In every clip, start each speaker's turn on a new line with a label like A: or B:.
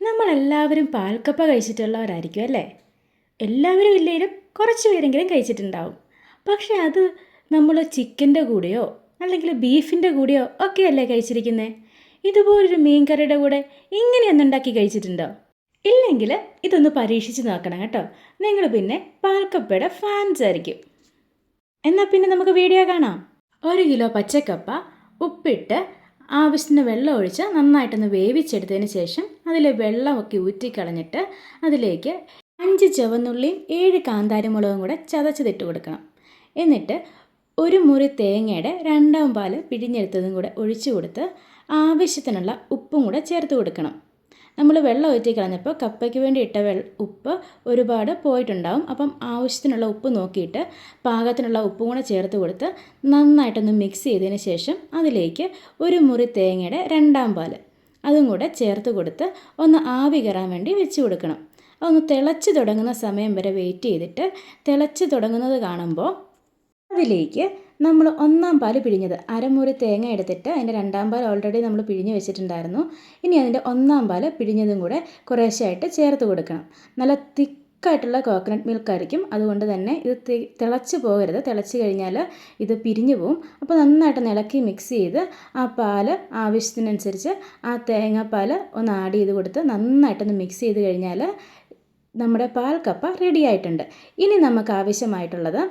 A: നമ്മളെല്ലാവരും പാൽക്കപ്പ കഴിച്ചിട്ടുള്ളവരായിരിക്കും അല്ലേ? എല്ലാവരും ഇല്ലെങ്കിലും കുറച്ച് പേരെങ്കിലും കഴിച്ചിട്ടുണ്ടാവും. പക്ഷേ അത് നമ്മൾ ചിക്കന്റെ കൂടെയോ അല്ലെങ്കിൽ ബീഫിന്റെ കൂടെയോ ഒക്കെയല്ലേ കഴിച്ചിരിക്കുന്നത് ഇതുപോലൊരു മീൻ കറിയുടെ കൂടെ ഇങ്ങനെയൊന്നും ഉണ്ടാക്കി കഴിച്ചിട്ടുണ്ടോ? ഇല്ലെങ്കിൽ ഇതൊന്ന് പരീക്ഷിച്ച് നോക്കണം കേട്ടോ. നിങ്ങൾ പിന്നെ പാൽക്കപ്പയുടെ ഫാൻസ് ആയിരിക്കും. എന്നാൽ പിന്നെ നമുക്ക് വീഡിയോ കാണാം. ഒരു കിലോ പച്ചക്കപ്പ ഉപ്പിട്ട് ആവശ്യത്തിന് വെള്ളം ഒഴിച്ച് നന്നായിട്ടൊന്ന് വേവിച്ചെടുത്തതിന് ശേഷം അതിലെ വെള്ളമൊക്കെ ഊറ്റിക്കളഞ്ഞിട്ട് അതിലേക്ക് അഞ്ച് ചുവന്നുള്ളിയും ഏഴ് കാന്താരിമുളകും കൂടെ ചതച്ചതിട്ട് കൊടുക്കണം. എന്നിട്ട് ഒരു മുറി തേങ്ങയുടെ രണ്ടാം പാൽ പിഴിഞ്ഞെടുത്തതും കൂടെ ഒഴിച്ചു കൊടുത്ത് ആവശ്യത്തിനുള്ള ഉപ്പും കൂടെ ചേർത്ത് കൊടുക്കണം. നമ്മൾ വെള്ളം ഊറ്റി കളഞ്ഞപ്പോൾ കപ്പയ്ക്ക് വേണ്ടി ഇട്ട വെള്ള ഉപ്പ് ഒരുപാട് പോയിട്ടുണ്ടാവും. അപ്പം ആവശ്യത്തിനുള്ള ഉപ്പ് നോക്കിയിട്ട് പാകത്തിനുള്ള ഉപ്പും കൂടെ ചേർത്ത് കൊടുത്ത് നന്നായിട്ടൊന്ന് മിക്സ് ചെയ്തതിന് ശേഷം അതിലേക്ക് ഒരു മുറി തേങ്ങയുടെ രണ്ടാം പാൽ അതും കൂടെ ചേർത്ത് കൊടുത്ത് ഒന്ന് ആവി കയറാൻ വേണ്ടി വെച്ച് കൊടുക്കണം. അതൊന്ന് തിളച്ച് തുടങ്ങുന്ന സമയം വരെ വെയിറ്റ് ചെയ്തിട്ട് തിളച്ച് തുടങ്ങുന്നത് കാണുമ്പോൾ അതിലേക്ക് നമ്മൾ ഒന്നാം പാൽ പിഴിഞ്ഞത് അരമുറി തേങ്ങ എടുത്തിട്ട് അതിന്റെ രണ്ടാം പാൽ ഓൾറെഡി നമ്മൾ പിഴിഞ്ഞ് വെച്ചിട്ടുണ്ടായിരുന്നു. ഇനി അതിന്റെ ഒന്നാം പാൽ പിഴിഞ്ഞതും കൂടെ കുറേശ്ശായിട്ട് ചേർത്ത് കൊടുക്കണം. നല്ല തിക്കായിട്ടുള്ള കോക്കനട്ട് മിൽക്ക് ആയിരിക്കും. അതുകൊണ്ട് തന്നെ ഇത് തിളച്ച് പോകരുത്. തിളച്ച് കഴിഞ്ഞാൽ ഇത് പിരിഞ്ഞു പോവും. അപ്പോൾ നന്നായിട്ട് ഇളക്കി മിക്സ് ചെയ്ത് ആ പാൽ ആവശ്യത്തിനനുസരിച്ച് ആ തേങ്ങാപ്പാൽ ഒന്ന് ആഡ് ചെയ്ത് കൊടുത്ത് നന്നായിട്ടൊന്ന് മിക്സ് ചെയ്ത് കഴിഞ്ഞാൽ നമ്മുടെ പാൽ കപ്പ റെഡി ആയിട്ടുണ്ട്. ഇനി നമുക്ക് ആവശ്യമായിട്ടുള്ളത്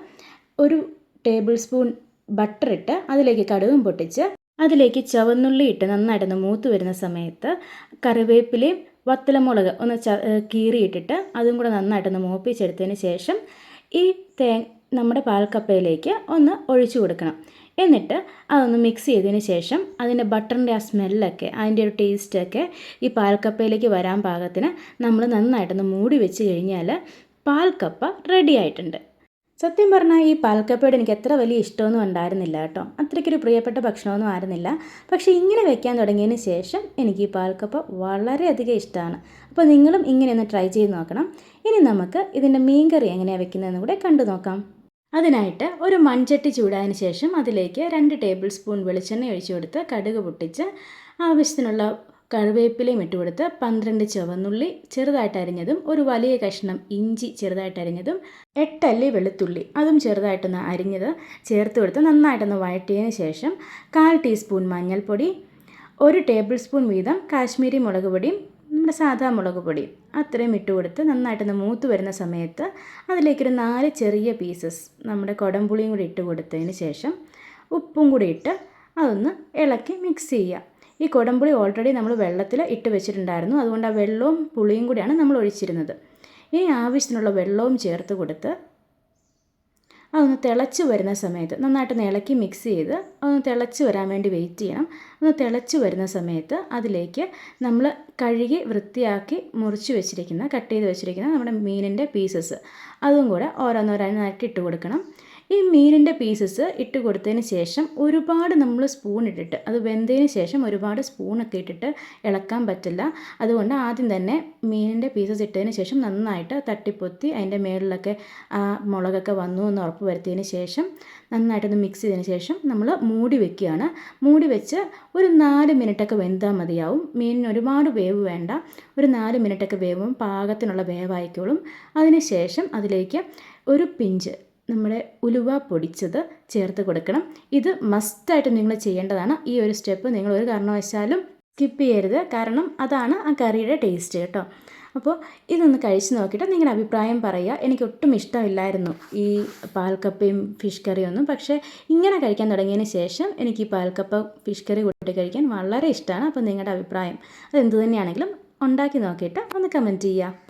A: ഒരു ടേബിൾ സ്പൂൺ ബട്ടർ ഇട്ട് അതിലേക്ക് കടുകും പൊട്ടിച്ച് അതിലേക്ക് ചുവന്നുള്ളി ഇട്ട് നന്നായിട്ടൊന്ന് മൂത്ത് വരുന്ന സമയത്ത് കറിവേപ്പിലയും വത്തലമുളക് ഒന്ന് ച കീറിയിട്ടിട്ട് അതും കൂടെ നന്നായിട്ടൊന്ന് മൂപ്പിച്ചെടുത്തതിന് ശേഷം ഈ തേ നമ്മുടെ പാൽക്കപ്പയിലേക്ക് ഒന്ന് ഒഴിച്ചു കൊടുക്കണം. എന്നിട്ട് അതൊന്ന് മിക്സ് ചെയ്തതിന് ശേഷം അതിന്റെ ബട്ടറിന്റെ ആ സ്മെല്ലൊക്കെ അതിന്റെ ഒരു ടേസ്റ്റൊക്കെ ഈ പാൽക്കപ്പയിലേക്ക് വരാൻ പാകത്തിന് നമ്മൾ നന്നായിട്ടൊന്ന് മൂടി വെച്ച് കഴിഞ്ഞാൽ പാൽക്കപ്പ റെഡി ആയിട്ടുണ്ട്. സത്യം പറഞ്ഞാൽ ഈ പാൽക്കപ്പയോട് എനിക്ക് എത്ര വലിയ ഇഷ്ടമൊന്നും ഉണ്ടായിരുന്നില്ല കേട്ടോ. അത്രയ്ക്കൊരു പ്രിയപ്പെട്ട ഭക്ഷണമൊന്നും ആയിരുന്നില്ല. പക്ഷേ ഇങ്ങനെ വെക്കാൻ തുടങ്ങിയതിന് ശേഷം എനിക്ക് ഈ പാൽക്കപ്പ വളരെയധികം ഇഷ്ടമാണ്. അപ്പോൾ നിങ്ങളും ഇങ്ങനെ ഒന്ന് ട്രൈ ചെയ്ത് നോക്കണം. ഇനി നമുക്ക് ഇതിന്റെ മീൻകറി എങ്ങനെയാണ് വെക്കുന്നതെന്ന് കൂടെ കണ്ടു നോക്കാം. അതിനായിട്ട് ഒരു മൺചട്ടി ചൂടായതിനു ശേഷം അതിലേക്ക് രണ്ട് ടേബിൾ സ്പൂൺ വെളിച്ചെണ്ണ ഒഴിച്ചു കൊടുത്ത് കടുക് പൊട്ടിച്ച് ആവശ്യത്തിനുള്ള കറിവേപ്പിലയും ഇട്ട് കൊടുത്ത് പന്ത്രണ്ട് ചുവന്നുള്ളി ചെറുതായിട്ട് അരിഞ്ഞതും ഒരു വലിയ കഷ്ണം ഇഞ്ചി ചെറുതായിട്ട് അരിഞ്ഞതും എട്ടല്ലി വെളുത്തുള്ളി അതും ചെറുതായിട്ടൊന്ന് അരിഞ്ഞത് ചേർത്ത് കൊടുത്ത് നന്നായിട്ടൊന്ന് വഴറ്റിയതിന് ശേഷം കാൽ ടീസ്പൂൺ മഞ്ഞൾപ്പൊടി ഒരു ടേബിൾ സ്പൂൺ വീതം കാശ്മീരി മുളക് പൊടിയും നമ്മുടെ സാധാ മുളക് പൊടി അത്രയും ഇട്ട് കൊടുത്ത് നന്നായിട്ടൊന്ന് മൂത്ത് വരുന്ന സമയത്ത് അതിലേക്കൊരു നാല് ചെറിയ പീസസ് നമ്മുടെ കുടംപുളിയും കൂടി ഇട്ട് കൊടുത്തതിന് ശേഷം ഉപ്പും കൂടി ഇട്ട് അതൊന്ന് ഇളക്കി മിക്സ് ചെയ്യുക. ഈ കുടംപുളി ഓൾറെഡി നമ്മൾ വെള്ളത്തിൽ ഇട്ട് വെച്ചിട്ടുണ്ടായിരുന്നു. അതുകൊണ്ട് ആ വെള്ളവും പുളിയും കൂടിയാണ് നമ്മൾ ഒഴിച്ചിരുന്നത്. ഇനി ആവശ്യത്തിനുള്ള വെള്ളവും ചേർത്ത് കൊടുത്ത് അതൊന്ന് തിളച്ച് വരുന്ന സമയത്ത് നന്നായിട്ട് ഇളക്കി മിക്സ് ചെയ്ത് അതൊന്ന് തിളച്ച് വരാൻ വേണ്ടി വെയിറ്റ് ചെയ്യണം. ഒന്ന് തിളച്ച് വരുന്ന സമയത്ത് അതിലേക്ക് നമ്മൾ കഴുകി വൃത്തിയാക്കി മുറിച്ച് വെച്ചിരിക്കുന്ന കട്ട് ചെയ്ത് വെച്ചിരിക്കുന്ന നമ്മുടെ മീനിന്റെ പീസസ് അതും കൂടെ ഓരോന്നോരോന്നായിട്ട് ഇട്ട് കൊടുക്കണം. ഈ മീനിന്റെ പീസസ് ഇട്ട് കൊടുത്തതിന് ശേഷം ഒരുപാട് നമ്മൾ സ്പൂൺ ഇട്ടിട്ട് അത് വെന്തതിന് ശേഷം ഒരുപാട് സ്പൂണൊക്കെ ഇട്ടിട്ട് ഇളക്കാൻ പറ്റില്ല. അതുകൊണ്ട് ആദ്യം തന്നെ മീനിന്റെ പീസസ് ഇട്ടതിന് ശേഷം നന്നായിട്ട് തട്ടിപ്പൊത്തി അതിന്റെ മേളിലൊക്കെ മുളകൊക്കെ വന്നു എന്ന് ഉറപ്പ് വരുത്തിയതിന് ശേഷം നന്നായിട്ടൊന്ന് മിക്സ് ചെയ്തതിന് ശേഷം നമ്മൾ മൂടി വെക്കുകയാണ്. മൂടി വെച്ച് ഒരു നാല് മിനിറ്റൊക്കെ വെന്താൽ മതിയാവും. മീനിന് ഒരുപാട് വേവ് വേണ്ട. ഒരു നാല് മിനിറ്റൊക്കെ വേവും. പാകത്തിനുള്ള വേവായിക്കോളും. അതിന് ശേഷം അതിലേക്ക് ഒരു പിഞ്ച് നമ്മുടെ ഉലുവ പൊടിച്ചത് ചേർത്ത് കൊടുക്കണം. ഇത് മസ്റ്റായിട്ട് നിങ്ങൾ ചെയ്യേണ്ടതാണ്. ഈ ഒരു സ്റ്റെപ്പ് നിങ്ങൾ ഒരു കാരണവശാലും സ്കിപ്പ് ചെയ്യരുത്. കാരണം അതാണ് ആ കറിയുടെ ടേസ്റ്റ് കേട്ടോ. അപ്പോൾ ഇതൊന്ന് കഴിച്ച് നോക്കിയിട്ട് നിങ്ങളുടെ അഭിപ്രായം പറയുക. എനിക്ക് ഒട്ടും ഇഷ്ടമില്ലായിരുന്നു ഈ പാൽക്കപ്പയും ഫിഷ് കറിയൊന്നും പക്ഷേ ഇങ്ങനെ കഴിക്കാൻ തുടങ്ങിയതിന് ശേഷം എനിക്ക് ഈ പാൽക്കപ്പ ഫിഷ് കറി കൂട്ടി കഴിക്കാൻ വളരെ ഇഷ്ടമാണ്. അപ്പോൾ നിങ്ങളുടെ അഭിപ്രായം അതെന്ത് തന്നെയാണെങ്കിലും ഉണ്ടാക്കി നോക്കിയിട്ട് ഒന്ന് കമന്റ് ചെയ്യുക.